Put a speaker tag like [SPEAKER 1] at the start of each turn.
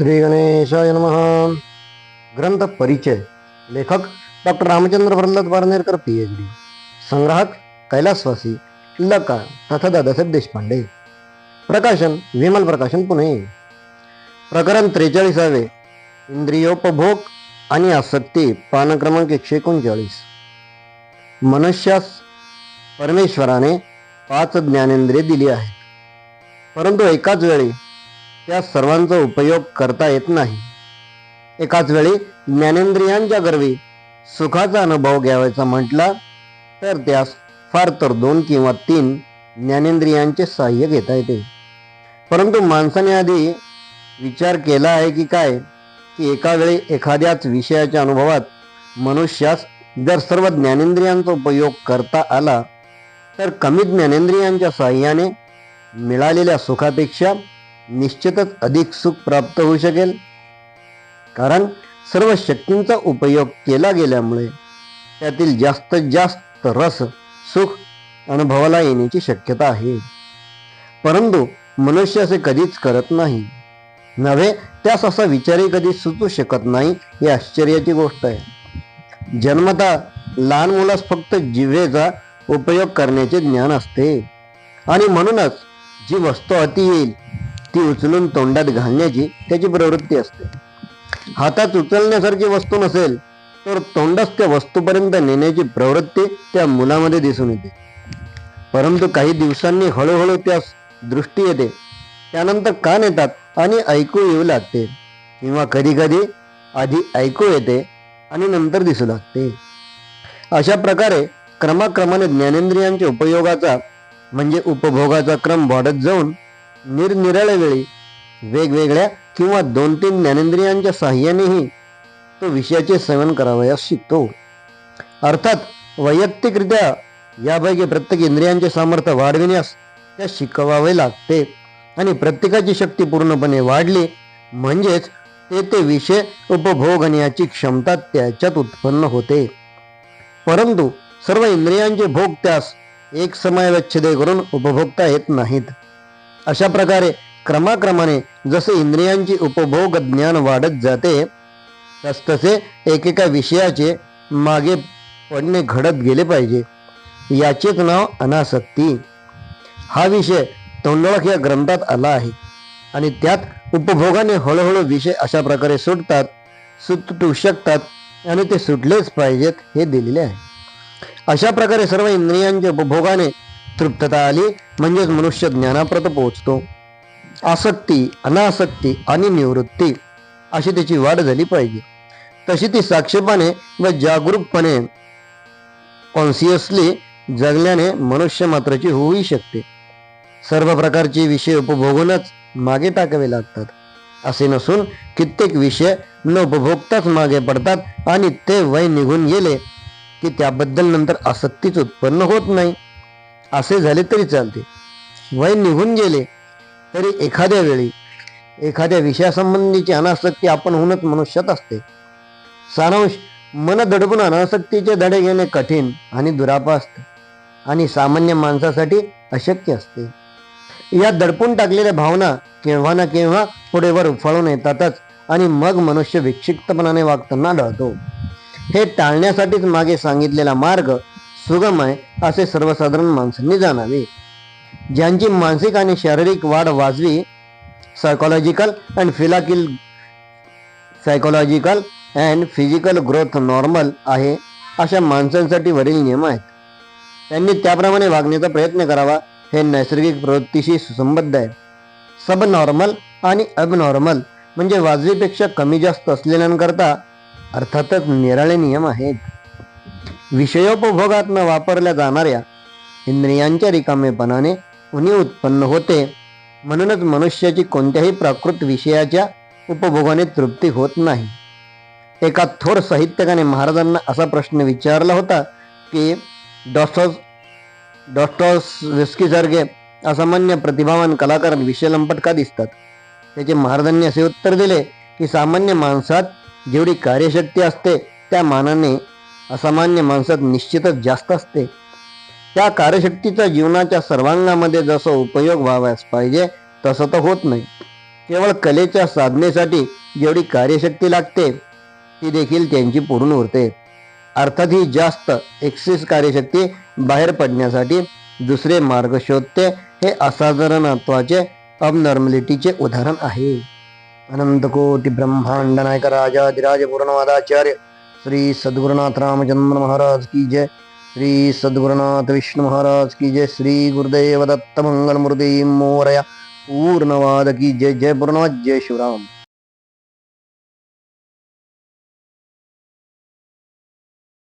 [SPEAKER 1] श्री गणेशाय नम. ग्रंथ परिचय. लेखक doctor Ramchandra Pralhad Warnerkar P H D संग्राहक कैलासवासी लका तथा दादासाहेब देशपांडे प्रकाशन विमल प्रकाशन पुणे. प्रकरण त्रेचाळीसावे. इंद्रियोपभोग आणि आसक्ती पान क्रमांक एकशे एकोणचाळीस. मनुष्यास परमेश्वराने पाच ज्ञानेंद्रिये दिली आहेत. परंतु एकाच वेळी त्या सर्वांचा उपयोग करता येत नाही. एकाच वेळी ज्ञानेंद्रियांच्या गर्वी सुखाचा अनुभव घ्यावायचा म्हटला तर त्यास फार तर दोन किंवा तीन ज्ञानेंद्रियांचे सहाय्य घेता येते. परंतु माणसाने आधी विचार केला आहे की काय की एका वेळी एखाद्याच विषयाच्या अनुभवात मनुष्यास जर सर्व ज्ञानेंद्रियांचा उपयोग करता आला तर कमी ज्ञानेंद्रियांच्या सहाय्याने मिळालेल्या सुखापेक्षा निश्चितच अधिक सुख प्राप्त होऊ शकेल. कारण सर्व शक्तींचा उपयोग केला गेल्यामुळे त्यातील जास्तीत जास्त रस सुख अनुभवाला येण्याची शक्यता आहे. परंतु मनुष्य असे कधीच करत नाही. नव्हे त्यास असा विचारही कधी सुचू शकत नाही ही आश्चर्याची गोष्ट आहे. जन्मता लहान मुलास फक्त जिव्हेचा उपयोग करण्याचे ज्ञान असते. आणि म्हणूनच जी वस्तू अति येईल ती उचलून तोंडात घालण्याची त्याची प्रवृत्ती असते. हातात उचलण्यासारखी वस्तू नसेल तर तोंडच त्या वस्तूपर्यंत नेण्याची प्रवृत्ती त्या मुलामध्ये दिसून येते. परंतु काही दिवसांनी हळूहळू त्यास दृष्टी येते. त्यानंतर कान येतात आणि ऐकू येऊ लागते. किंवा कधी कधी आधी ऐकू येते आणि नंतर दिसू लागते. अशा प्रकारे क्रमाक्रमाने ज्ञानेंद्रियांच्या उपयोगाचा म्हणजे उपभोगाचा क्रम वाढत जाऊन निरनिराळ्या वेळी वेगवेगळ्या किंवा दोन तीन ज्ञानेंद्रियांच्या साह्यानेही तो विषयाचे सेवन करावयास शिकतो. अर्थात वैयक्तिकरित्या यापैकी प्रत्येक इंद्रियांचे सामर्थ्य वाढविण्यास त्या शिकवावे लागते आणि प्रत्येकाची शक्ती पूर्णपणे वाढली म्हणजेच ते ते विषय उपभोगण्याची क्षमता त्याच्यात उत्पन्न होते. परंतु सर्व इंद्रियांचे भोग त्यास एक समयवच्छेदे करून उपभोगता येत नाहीत. अशा प्रकारे क्रमाक्रमाने जसे इंद्रियांची उपभोग ज्ञान वाढत जाते तसतसे एकेका विषयाचे मागे पडणे घडत गेले पाहिजे. याचेच नाव अनासक्ती. हा विषय तोंडोळख या ग्रंथात आला आहे. आणि त्यात उपभोगाने हळूहळू विषय अशा प्रकारे सुटतात सुटू शकतात आणि ते सुटलेच पाहिजेत हे दिलेले आहे. अशा प्रकारे सर्व इंद्रियांच्या उपभोगाने तृप्तता आली म्हणजेच मनुष्य ज्ञानाप्रत पोहोचतो. आसक्ती अनासक्ती आणि निवृत्ती अशी त्याची वाढ झाली पाहिजे. तशी ती साक्षेपाने व जागरूकपणे कॉन्सियसली जगल्याने मनुष्य मात्राची होऊही शकते. सर्व प्रकारचे विषय उपभोगूनच मागे टाकावे लागतात. असे नसून कित्येक विषय न उपभोगताच मागे पडतात आणि ते वय निघून गेले की त्याबद्दल नंतर आसक्तीच उत्पन्न होत नाही. असे झाले तरी चालते. वय निघून गेले तरी एखाद्या वेळी एखाद्या विषयासंबंधीची अनासक्ती आपण होऊनच मनुष्यात असते. सारांश मन दडपून अनासक्तीचे धडे घेणे कठीण आणि दुरापा असते आणि सामान्य माणसासाठी अशक्य असते. या दडपून टाकलेल्या भावना केव्हा ना केव्हा पुढे वर उफाळून येतातच आणि मग मनुष्य विक्षिप्तपणाने वागताना आढळतो हे टाळण्यासाठीच मागे सांगितलेला मार्ग सुगम आहे असे सर्वसाधारण माणसांनी जाणावे. ज्यांची मानसिक आणि शारीरिक वाढ वाजवी psychological and physical psychological and physical growth normal आहे अशा माणसांसाठी वरील नियम आहेत. त्यांनी त्याप्रमाणे वागण्याचा प्रयत्न करावा हे नैसर्गिक प्रवृत्तीशी सुसंबद्ध आहे सब नॉर्मल आणि अबनॉर्मल म्हणजे वाजवीपेक्षा कमी जास्त असलेल्यांकरता अर्थातच निराळे नियम आहेत. विषयोपभोगात न वापरल्या जाणाऱ्या इंद्रियांच्या रिकामेपणाने उणीव उत्पन्न होते. म्हणूनच मनुष्याची कोणत्याही प्राकृत विषयाच्या उपभोगाने तृप्ती होत नाही. एका थोर साहित्यकाने महाराजांना असा प्रश्न विचारला होता की डॉस्टॉस डॉस्टॉस असामान्य प्रतिभावान कलाकार विषयलंपट का दिसतात? त्याचे महाराजांनी असे उत्तर दिले की सामान्य माणसात जेवढी कार्यशक्ती असते त्या मानाने असामान्य माणसात निश्चितच जास्त असते. त्या कार्यशक्तीचा जीवनाच्या सर्वांगामध्ये जसं उपयोग व्हावास पाहिजे तसं तर होत नाही. केवळ कलेच्या साधनेसाठी जेवढी कार्यशक्ती लागते ती देखील त्यांची पुरून उरते अर्थात ही जास्त एक्सेस कार्यशक्ती बाहेर पडण्यासाठी दुसरे मार्ग शोधते हे असाधारणत्वाचे अबनॉर्मलिटीचे उदाहरण आहे. अनंतकोटी ब्रह्मांड नायक राजाधिराज पूर्णवादाचार्य श्री सद्गुरुनाथ रामचंद्र महाराज की जय श्री सद्गुरुनाथ विष्णु महाराज की जय श्री गुरुदेव दत्त मंगल मूर्ती मोरया पूर्णवाद की जय जय पूर्णवाद जय शिवराम